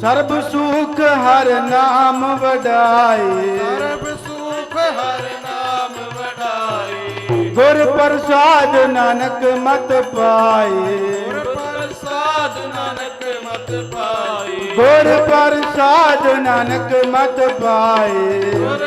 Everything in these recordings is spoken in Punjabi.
ਸਰਬ ਸੁਖ ਹਰ ਨਾਮ ਵਡਾਏ। ਸਰਬ ਸੁਖ ਹਰ ਨਾਮ ਵਡਾਈ ਗੁਰ ਪ੍ਰਸਾਦ ਨਾਨਕ ਮਤ ਪਾਏ। ਗੁਰ ਪ੍ਰਸਾਦ ਨਾਨਕ ਮਤ ਪਾਈ ਗੁਰ ਪ੍ਰਸਾਦ ਨਾਨਕ ਮਤ ਪਾਏ। ਗੁਰ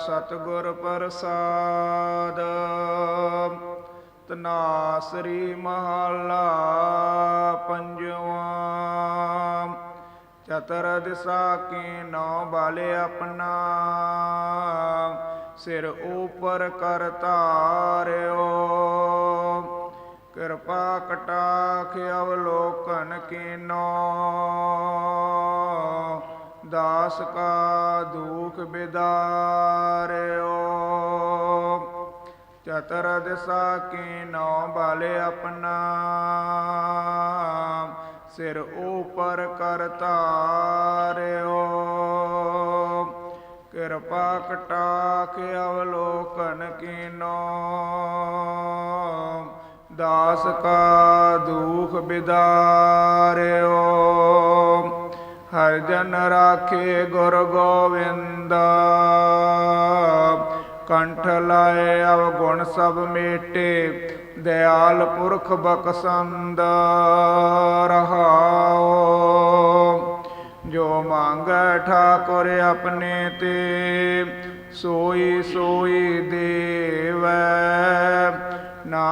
ਸਤਿਗੁਰ ਪ੍ਰਸਾਦ। ਤਨਾਸਰੀ ਮਹਲਾ ਪੰਜਵਾ। ਚਤਰ ਦਿਸਾ ਕੀ ਨੌ ਬਾਲੇ ਆਪਣਾ। ਸਿਰ ਉਪਰ ਕਰ ਧਾਰਿਓ। ਕਿਰਪਾ ਕਟਾਖ ਅਵਲੋਕਨ ਕੀਨੋ। ਦਾਸ ਕਾ ਦੁਖ ਬਿਦਾਰਿਓ। ਚਤਰ ਦਿਸਾ ਕੀ ਨੌ ਬਾਲੇ ਆਪਣਾ। ਸਿਰ ਉਪਰ ਕਰ ਧਾਰਿਓ। ਕਿਰਪਾ ਕਟਾਖ ਅਵਲੋਕਨ ਕੀਨੋ। ਦਾਸ ਕਾ ਦੁਖ ਬਿਦਾਰਿਓ। ਹਰ ਜਨ ਰਾਖੇ ਗੁਰ ਗੋਵਿੰਦ। ਕੰਠ ਲਾਏ ਅਵਗੁਣ ਸਭ ਮੇਟੇ, ਦਿਆਲ ਪੁਰਖ ਬਖਸ਼ੰਦ ਰਹਾਓ ਜੋ ਮੰਗੈ ਠਾਕੁਰ ਆਪਣੇ ਤੇ, ਸੋਈ ਸੋਈ ਦੇ